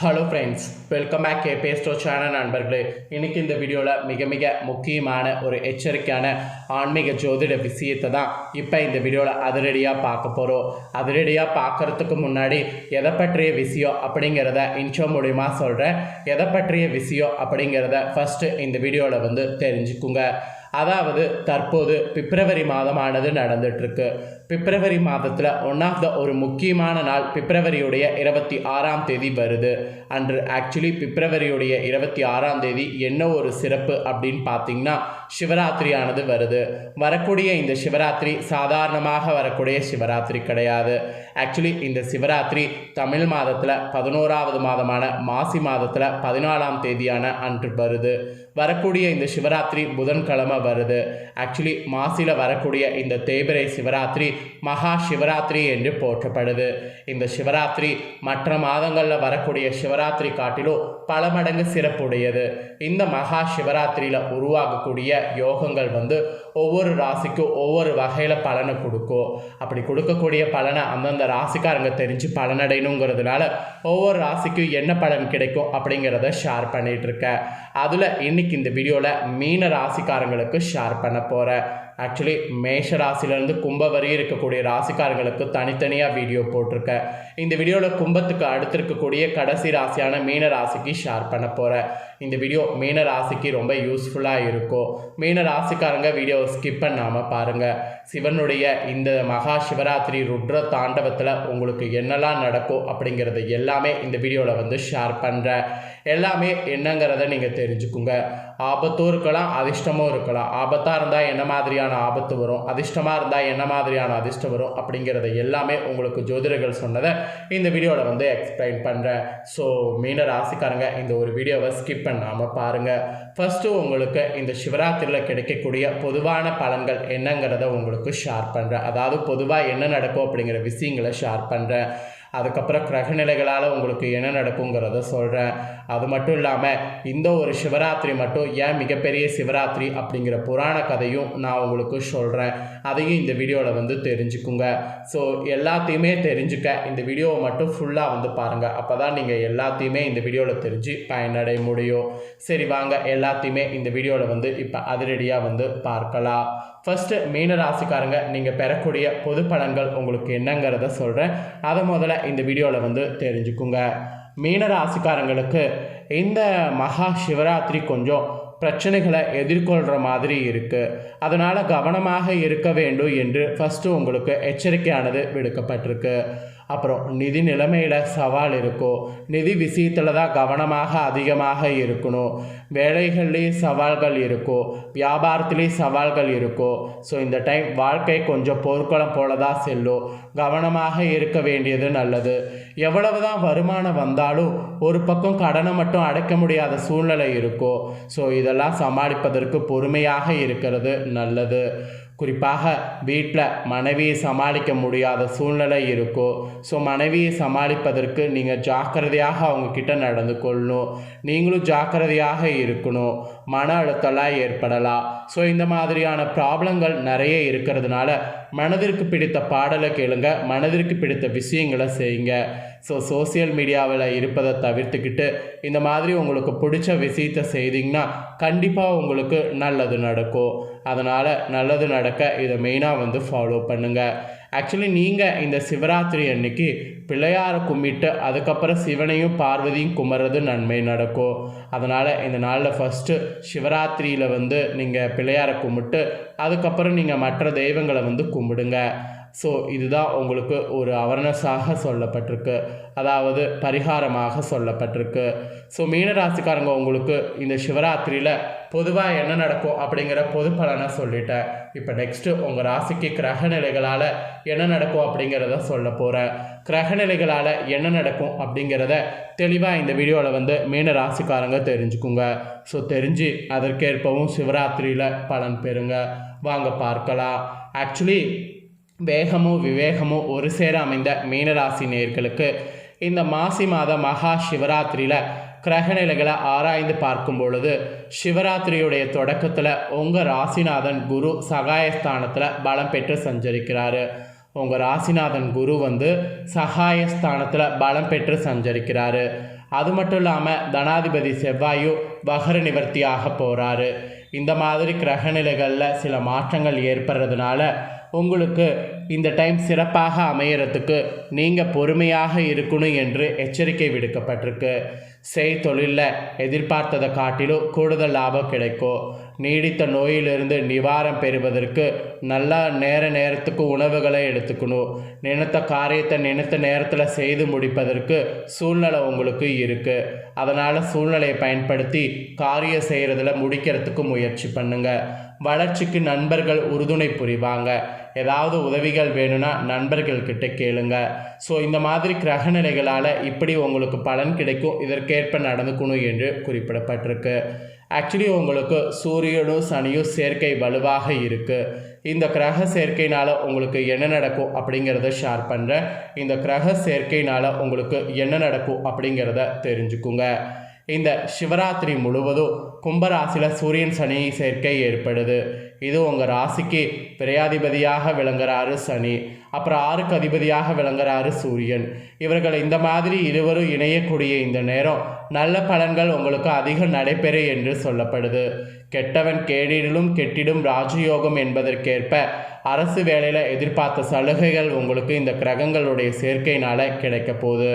Hello friends welcome back K Bairstow channel நண்பர்களே. இன்றைக்கி இந்த வீடியோவில் மிக மிக முக்கியமான ஒரு எச்சரிக்கையான ஆன்மீக ஜோதிட விஷயத்தை தான் இப்போ இந்த வீடியோவில் அதிரடியாக பார்க்க போகிறோம் அதிரடியாக பார்க்கறதுக்கு முன்னாடி எதை பற்றிய விஷயம் அப்படிங்கிறத இன்ஷோ மூலிமா சொல்கிறேன் எதை பற்றிய விஷயம் அப்படிங்கிறத ஃபஸ்ட்டு இந்த வீடியோவில் வந்து தெரிஞ்சுக்குங்க. அதாவது தற்போது பிப்ரவரி மாதமானது நடந்துட்டுருக்கு. பிப்ரவரி மாதத்தில் ஒன் ஆஃப் த ஒரு முக்கியமான நாள் பிப்ரவரியுடைய இருபத்தி ஆறாம் தேதி வருது. அன்று ஆக்சுவலி பிப்ரவரியுடைய இருபத்தி ஆறாம் தேதி என்ன ஒரு சிறப்பு அப்படின்னு பார்த்தீங்கன்னா சிவராத்திரியானது வருது. வரக்கூடிய இந்த சிவராத்திரி சாதாரணமாக வரக்கூடிய சிவராத்திரி கிடையாது. ஆக்சுவலி இந்த சிவராத்திரி தமிழ் மாதத்தில் பதினோராவது மாதமான மாசி மாதத்தில் பதினாலாம் தேதியான அன்று வருது. வரக்கூடிய இந்த சிவராத்திரி புதன்கிழமை வருது. ஆக்சுவலி மாசியில் வரக்கூடிய இந்த தேய்பிரை சிவராத்திரி மகா சிவராத்திரி என்று போற்றப்படுது. இந்த சிவராத்திரி மற்ற மாதங்களில் வரக்கூடிய சிவராத்திரி காட்டிலும் பல மடங்கு சிறப்புடையது. இந்த மகா சிவராத்திரியில் உருவாகக்கூடிய யோகங்கள் வந்து ஒவ்வொரு ராசிக்கும் ஒவ்வொரு வகையில் பலனை கொடுக்கும். அப்படி கொடுக்கக்கூடிய பலனை அந்தந்த ராசிக்காரங்க தெரிஞ்சு பலனடையணுங்கிறதுனால ஒவ்வொரு ராசிக்கும் என்ன பலன் கிடைக்கும் அப்படிங்கிறத ஷேர் பண்ணிகிட்ருக்கேன் அதில் இன்னைக்கு இந்த வீடியோவில் மீன ராசிக்காரங்களுக்கு ஷேர் பண்ண போகிறேன் ஆக்சுவலி மேஷ ராசிலேருந்து கும்ப வரை இருக்கக்கூடிய ராசிக்காரங்களுக்கு தனித்தனியாக வீடியோ போட்டிருக்கேன் இந்த வீடியோவில் கும்பத்துக்கு அடுத்து இருக்கக்கூடிய கடைசி ராசியான மீன ராசிக்கு ஷேர் பண்ண போகிறேன் இந்த வீடியோ மீன ராசிக்கு ரொம்ப யூஸ்ஃபுல்லாக இருக்கும் மீன ராசிக்காரங்க வீடியோவை ஸ்கிப் பண்ணாமல் பாருங்கள் சிவனுடைய இந்த மகா சிவராத்திரி ருத்ர தாண்டவத்தில் உங்களுக்கு என்னெல்லாம் நடக்கும் அப்படிங்கிறது எல்லாமே இந்த வீடியோவில் வந்து ஷேர் பண்ணுறேன் எல்லாமே என்னங்கிறத நீங்கள் தெரிஞ்சுக்குங்க. ஆபத்தும் இருக்கலாம் அதிர்ஷ்டமும் இருக்கலாம். ஆபத்தாக இருந்தால் என்ன மாதிரியான ஆபத்து வரும்? அதிர்ஷ்டமாக இருந்தால் என்ன மாதிரியான அதிர்ஷ்டம் வரும்? அப்படிங்கிறத எல்லாமே உங்களுக்கு ஜோதிடர்கள் சொன்னதை இந்த வீடியோவில் வந்து எக்ஸ்பிளைன் பண்ணுறேன் ஸோ மீன ராசிக்காரங்க இந்த ஒரு வீடியோவை ஸ்கிப் பண்ணாமல் பாருங்கள் ஃபஸ்ட்டு உங்களுக்கு இந்த சிவராத்திரியில் கிடைக்கக்கூடிய பொதுவான பலன்கள் என்னங்கிறத உங்களுக்கு ஷேர் பண்ணுறேன் அதாவது பொதுவாக என்ன நடக்கும் அப்படிங்கிற விஷயங்களை ஷேர் பண்ணுறேன் அதுக்கப்புறம் கிரகநிலைகளால் உங்களுக்கு என்ன நடக்குங்கிறத சொல்கிறேன் அது மட்டும் இல்லாமல் இந்த ஒரு சிவராத்திரி மட்டும் ஏன் மிகப்பெரிய சிவராத்திரி அப்படிங்கிற புராண கதையும் நான் உங்களுக்கு சொல்கிறேன் அதையும் இந்த வீடியோவில் வந்து தெரிஞ்சுக்குங்க. ஸோ எல்லாத்தையுமே தெரிஞ்சுக்க இந்த வீடியோவை மட்டும் ஃபுல்லாக வந்து பாருங்கள் அப்போ தான் நீங்கள் எல்லாத்தையுமே இந்த வீடியோவில் தெரிஞ்சு பயனடைய முடியும். சரி வாங்க. எல்லாத்தையுமே இந்த வீடியோவில் வந்து இப்போ அதிரடியாக வந்து பார்க்கலாம். ஃபஸ்ட்டு மீன ராசிக்காரங்க நீங்கள் பெறக்கூடிய பொது பலன்கள் உங்களுக்கு என்னங்கிறத சொல்கிறேன் அதை முதல்ல இந்த வீடியோவில் வந்து தெரிஞ்சுக்குங்க. மீன ராசிக்காரங்களுக்கு இந்த மகா சிவராத்திரி கொஞ்சம் பிரச்சனைகளை எதிர்கொள்கிற மாதிரி இருக்குது அதனால் கவனமாக இருக்க வேண்டும் என்று ஃபஸ்ட்டு உங்களுக்கு எச்சரிக்கையானது விடுக்கப்பட்டிருக்கு. அப்புறம் நிதி நிலைமையில் சவால் இருக்கும் நிதி விஷயத்தில் தான் கவனமாக அதிகமாக இருக்கணும். வேலைகள்லேயும் சவால்கள் இருக்கும் வியாபாரத்துலேயும் சவால்கள் இருக்கும் ஸோ இந்த டைம் வாழ்க்கை கொஞ்சம் போர்க்களம் போல தான் செல்லும். கவனமாக இருக்க வேண்டியது நல்லது. எவ்வளவு தான் வருமானம் வந்தாலும் ஒரு பக்கம் கடனை மட்டும் அடைக்க முடியாத சூழ்நிலை இருக்கும் ஸோ இதெல்லாம் சமாளிப்பதற்கு பொறுமையாக இருக்கிறது நல்லது. குறிப்பாக வீட்டில் மனைவியை சமாளிக்க முடியாத சூழ்நிலை இருக்கும் ஸோ மனைவியை சமாளிப்பதற்கு நீங்கள் ஜாக்கிரதையாக அவங்கக்கிட்ட நடந்து கொள்ளணும். நீங்களும் ஜாக்கிரதையாக இருக்கணும். மன அழுத்தலாக ஏற்படலாம். ஸோ இந்த மாதிரியான ப்ராப்ளங்கள் நிறைய இருக்கிறதுனால மனதிற்கு பிடித்த பாடலை கேளுங்க. மனதிற்கு பிடித்த விஷயங்களை செய்யுங்க. ஸோ சோசியல் மீடியாவில் இருப்பதை தவிர்த்துக்கிட்டு இந்த மாதிரி உங்களுக்கு பிடிச்ச விஷயத்தை செய்தீங்கன்னா கண்டிப்பாக உங்களுக்கு நல்லது நடக்கும். அதனால் நல்லது நடக்க இதை மெயினாக வந்து ஃபாலோ பண்ணுங்கள் ஆக்சுவலி நீங்கள் இந்த சிவராத்திரி அன்னைக்கு பிள்ளையாரை கும்பிட்டு அதுக்கப்புறம் சிவனையும் பார்வதியும் கும்பிட்றது நன்மை நடக்கும். அதனால் இந்த நாளில் ஃபஸ்ட்டு சிவராத்திரியில் வந்து நீங்கள் பிள்ளையாரை கும்பிட்டு அதுக்கப்புறம் நீங்கள் மற்ற தெய்வங்களை வந்து கும்பிடுங்க. ஸோ இதுதான் உங்களுக்கு ஒரு அவர்னஸாக சொல்லப்பட்டிருக்கு. அதாவது பரிகாரமாக சொல்லப்பட்டிருக்கு. ஸோ மீனராசிக்காரங்க உங்களுக்கு இந்த சிவராத்திரியில் பொதுவாக என்ன நடக்கும் அப்படிங்கிற பொது பலனை சொல்லிட்டேன். இப்போ நெக்ஸ்ட்டு உங்கள் ராசிக்கு கிரக நிலைகளால் என்ன நடக்கும் அப்படிங்கிறத சொல்ல போகிறேன் கிரக நிலைகளால் என்ன நடக்கும் அப்படிங்கிறத தெளிவாக இந்த வீடியோவில் வந்து மீன ராசிக்காரங்க தெரிஞ்சுக்குங்க. ஸோ தெரிஞ்சு அதற்கேற்பவும் சிவராத்திரியில் பலன் பெறுங்க. வாங்க பார்க்கலாம். ஆக்சுவலி வேகமோ விவேகமோ ஒரு சேர அமைந்த மீனராசி நேர்களுக்கு இந்த மாசி மாத மகா சிவராத்திரியில் கிரகநிலைகளை ஆராய்ந்து பார்க்கும் பொழுது சிவராத்திரியுடைய தொடக்கத்தில் உங்கள் ராசிநாதன் குரு சகாயஸ்தானத்தில் பலம் பெற்று சஞ்சரிக்கிறாரு. உங்கள் ராசிநாதன் குரு வந்து சகாயஸ்தானத்தில் பலம் பெற்று சஞ்சரிக்கிறாரு. அது மட்டும் இல்லாமல் தனாதிபதி செவ்வாயும் வகர நிவர்த்தியாக போகிறாரு இந்த மாதிரி கிரகநிலைகளில் சில மாற்றங்கள் ஏற்படுறதுனால உங்களுக்கு இந்த டைம் சிறப்பாக அமையறதுக்கு நீங்கள் பொறுமையாக இருக்கணும் என்று எச்சரிக்கை விடுக்கப்பட்டிருக்கு. செய் தொழிலில் எதிர்பார்த்ததை காட்டிலும் கூடுதல் லாபம் கிடைக்கும். நீடித்த நோயிலிருந்து நிவாரம் பெறுவதற்கு நல்லா நேர நேரத்துக்கு உணவுகளை எடுத்துக்கணும். நினைத்த காரியத்தை நினைத்த நேரத்தில் செய்து முடிப்பதற்கு சூழ்நிலை உங்களுக்கு இருக்குது அதனால் சூழ்நிலையை பயன்படுத்தி காரியம் செய்கிறதுல முடிக்கிறதுக்கு முயற்சி பண்ணுங்கள் வளர்ச்சிக்கு நண்பர்கள் உறுதுணை புரிவாங்க. ஏதாவது உதவிகள் வேணும்னா நண்பர்கள்கிட்ட கேளுங்க. ஸோ இந்த மாதிரி கிரகநிலைகளால் இப்படி உங்களுக்கு பலன் கிடைக்கும். இதற்கேற்ப நடந்துக்கணும் என்று குறிப்பிடப்பட்டிருக்கு. ஆக்சுவலி உங்களுக்கு சூரியனும் சனியும் சேர்க்கை வலுவாக இருக்குது இந்த கிரக சேர்க்கைனால் உங்களுக்கு என்ன நடக்கும் அப்படிங்கிறத ஷேர் பண்ணுறேன் இந்த கிரக சேர்க்கைனால் உங்களுக்கு என்ன நடக்கும் அப்படிங்கிறத தெரிஞ்சுக்குங்க. இந்த சிவராத்திரி முழுவதும் கும்பராசியில் சூரியன் சனி சேர்க்கை ஏற்படுது. இது உங்கள் ராசிக்கு பிரயாதிபதியாக விளங்குறாரு சனி. அப்புறம் ஆறுக்கு அதிபதியாக விளங்குறாரு சூரியன். இவர்கள் இந்த மாதிரி இருவரும் இணையக்கூடிய இந்த நேரம் நல்ல பலன்கள் உங்களுக்கு அதிகம் நடைபெறும் என்று சொல்லப்படுது. கெட்டவன் கேடிலும் கெட்டிடும் ராஜயோகம் என்பதற்கேற்ப அரசு வேலையில் எதிர்பார்த்த சலுகைகள் உங்களுக்கு இந்த கிரகங்களுடைய சேர்க்கையினால் கிடைக்க போகுது.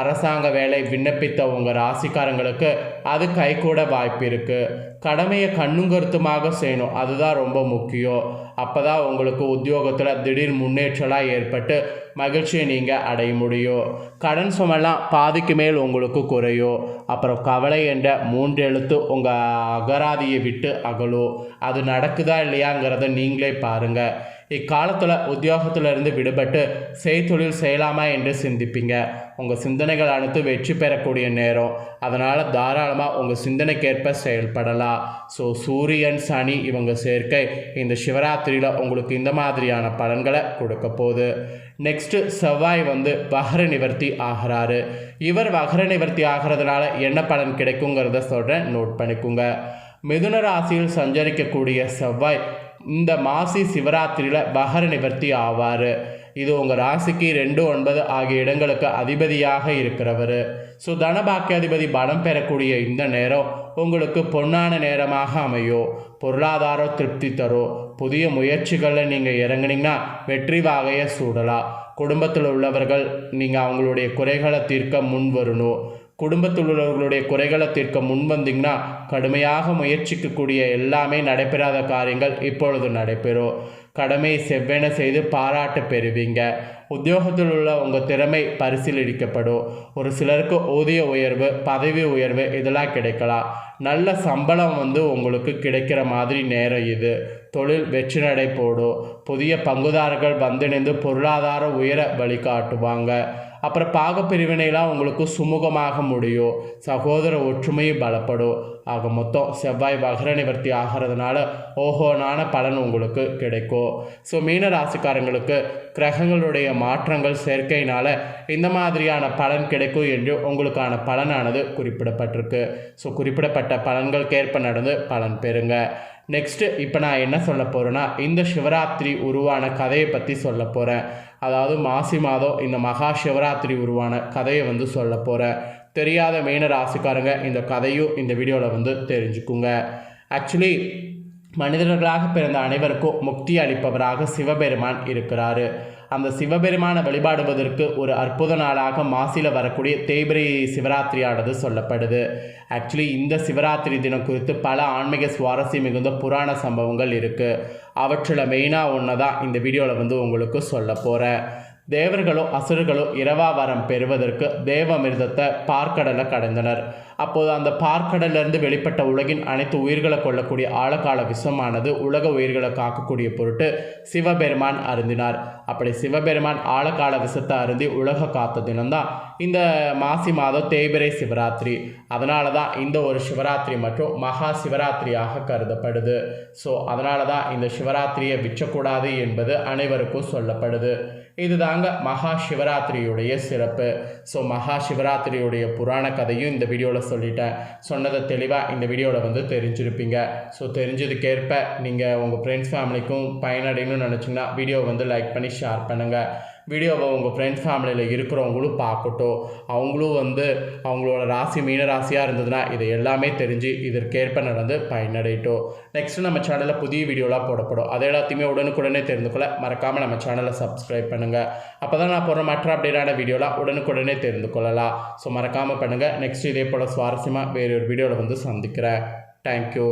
அரசாங்க வேலை விண்ணப்பித்த உங்கள் ராசிக்காரங்களுக்கு அது கைகூட வாய்ப்பு இருக்குது கடமையை கண்ணும் கருத்துமாக செய்யணும். அதுதான் ரொம்ப முக்கியம். அப்போ தான் உங்களுக்கு உத்தியோகத்தில் திடீர் முன்னேற்றலாம் ஏற்பட்டு மகிழ்ச்சியை நீங்கள் அடைய முடியும். கடன் சுமெல்லாம் பாதிக்கு மேல் உங்களுக்கு குறையும். அப்புறம் கவலை என்ற மூன்று எழுத்து உங்கள் அகராதியை விட்டு அகலும். அது நடக்குதா இல்லையாங்கிறத நீங்களே பாருங்கள் இக்காலத்தில் உத்தியோகத்தில் இருந்து விடுபட்டு செய்தொழில் செய்யலாமா என்று சிந்திப்பீங்க. உங்கள் சிந்தனைகள் அனைத்து வெற்றி பெறக்கூடிய நேரம். அதனால் தாராளமாக உங்கள் சிந்தனைக்கேற்ப செயல்படலாம். ஸோ சூரியன் சனி இவங்க சேர்க்கை இந்த சிவராத்திரியில் உங்களுக்கு இந்த மாதிரியான பலன்களை கொடுக்க போகுது. நெக்ஸ்ட்டு செவ்வாய் வந்து வகர நிவர்த்தி ஆகிறாரு. இவர் வகர நிவர்த்தி ஆகிறதுனால என்ன பலன் கிடைக்குங்கிறத சொல்கிறேன் நோட் பண்ணிக்கோங்க. மிதுன ராசியில் சஞ்சரிக்கக்கூடிய செவ்வாய் இந்த மாசி சிவராத்திரியில் வகர நிவர்த்தி ஆவார். இது உங்கள் ராசிக்கு ரெண்டு ஒன்பது ஆகிய இடங்களுக்கு அதிபதியாக இருக்கிறவர். ஸோ தனபாக்கியாதிபதி பலம் பெறக்கூடிய இந்த நேரம் உங்களுக்கு பொன்னான நேரமாக அமையும் பொருளாதார திருப்தி தரும் புதிய முயற்சிகளில் நீங்கள் இறங்குனீங்கன்னா வெற்றி வாகையை சூடலாம் குடும்பத்தில் உள்ளவர்கள் நீங்கள் அவங்களுடைய குறைகளை தீர்க்க முன் வரணும். குடும்பத்தில் உள்ளவர்களுடைய குறைகளை தீர்க்க முன் வந்தீங்கன்னா கடுமையாக முயற்சிக்கக்கூடிய எல்லாமே நடைபெறாத காரியங்கள் இப்பொழுது நடைபெறும். கடமை செவ்வென செய்து பாராட்டு பெறுவீங்க. உத்தியோகத்தில் உள்ள உங்கள் திறமை பரிசீலிக்கப்படும். ஒரு சிலருக்கு ஊதிய உயர்வு பதவி உயர்வு இதெல்லாம் கிடைக்கலாம். நல்ல சம்பளம் வந்து உங்களுக்கு கிடைக்கிற மாதிரி நேரம் இது. தொழில் வெற்றி நடை போடும். புதிய பங்குதாரர்கள் வந்திணைந்து பொருளாதார உயர வழிகாட்டுவாங்க அப்புறம் பாகப்பிரிவினைலாம் உங்களுக்கு சுமூகமாக முடியும். சகோதர ஒற்றுமையும் பலப்படும். ஆக மொத்தம் செவ்வாய் வகர நிவர்த்தி ஆகிறதுனால ஓஹோனான பலன் உங்களுக்கு கிடைக்கும். ஸோ மீன ராசிக்காரங்களுக்கு கிரகங்களுடைய மாற்றங்கள் சேர்க்கையினால் இந்த மாதிரியான பலன் கிடைக்கும் என்று உங்களுக்கான பலனானது குறிப்பிடப்பட்டிருக்கு. ஸோ குறிப்பிடப்பட்ட பலன்களுக்கேற்ப நடந்து பலன் பெறுங்க. நெக்ஸ்ட்டு இப்போ நான் என்ன சொல்ல போகிறேன்னா இந்த சிவராத்திரி உருவான கதையை பற்றி சொல்ல போகிறேன் அதாவது மாசி மாதம் இந்த மகா சிவராத்திரி உருவான கதையை வந்து சொல்ல போகிறேன் தெரியாத மீன ராசிக்காரங்க இந்த கதையும் இந்த வீடியோவில் வந்து தெரிஞ்சுக்குங்க. ஆக்சுவலி மனிதர்களாக பிறந்த அனைவருக்கும் முக்தி அளிப்பவராக சிவபெருமான் இருக்கிறாரு. அந்த சிவபெருமானை வழிபாடுவதற்கு ஒரு அற்புத நாளாக மாசியில் வரக்கூடிய தேய்பிரை சிவராத்திரியானது சொல்லப்படுது. ஆக்சுவலி இந்த சிவராத்திரி தினம் குறித்து பல ஆன்மீக சுவாரஸ்யம் மிகுந்த புராண சம்பவங்கள் இருக்குது அவற்றில் மெயினாக ஒன்று தான் இந்த வீடியோவில் வந்து உங்களுக்கு சொல்ல போகிறேன் தேவர்களோ அசுரர்களோ இரவா வரம் பெறுவதற்கு தேவமிர்தத்தை பார்க்கடலை கடந்தனர். அப்போது அந்த பார்க்கடலிருந்து வெளிப்பட்ட உலகின் அனைத்து உயிர்களை கொள்ளக்கூடிய ஆழகால விஷமானது உலக உயிர்களை காக்கக்கூடிய பொருட்டு சிவபெருமான் அருந்தினார். அப்படி சிவபெருமான் ஆழகால விஷத்தை அருந்தி உலக காத்த தினம்தான் இந்த மாசி மாதம் தேய்பிரை சிவராத்திரி. அதனால தான் இந்த ஒரு சிவராத்திரி மற்றும் மகா சிவராத்திரியாக கருதப்படுது. ஸோ அதனால தான் இந்த சிவராத்திரியை விற்றக்கூடாது என்பது அனைவருக்கும் சொல்லப்படுது. இதுதாங்க மகா சிவராத்திரியுடைய சிறப்பு. ஸோ மகா சிவராத்திரியுடைய புராண கதையும் இந்த வீடியோவில் சொல்லிட்டேன். சொன்னதை தெளிவாக இந்த வீடியோவில் வந்து தெரிஞ்சிருப்பீங்க. ஸோ தெரிஞ்சதுக்கேற்ப நீங்கள் உங்கள் ஃப்ரெண்ட்ஸ் ஃபேமிலிக்கும் பயனடையணும்னு நினச்சிங்கன்னா வீடியோ வந்து லைக் பண்ணி ஷேர் பண்ணுங்கள் வீடியோவை உங்கள் ஃப்ரெண்ட்ஸ் ஃபேமிலியில் இருக்கிறவங்களும் பார்க்கட்டும். அவங்களும் வந்து அவங்களோட ராசி மீன ராசியாக இருந்ததுன்னா இதை எல்லாமே தெரிஞ்சு இதற்கேற்ப நடந்து பயனடையட்டும். நெக்ஸ்ட்டு நம்ம சேனலில் புதிய வீடியோலாம் போடப்படும். அதை எல்லாத்தையுமே உடனுக்குடனே தெரிந்து கொள்ள மறக்காமல் நம்ம சேனலை சப்ஸ்கிரைப் பண்ணுங்கள் அப்போ தான் நான் போடுற மற்ற அப்டேட்டான வீடியோலாம் உடனுக்குடனே தெரிந்து கொள்ளலாம் ஸோ மறக்காமல் பண்ணுங்கள் நெக்ஸ்ட் இதே போல் சுவாரஸ்யமாக வேறு ஒரு வீடியோவில் வந்து சந்திக்கிறேன். தேங்க்யூ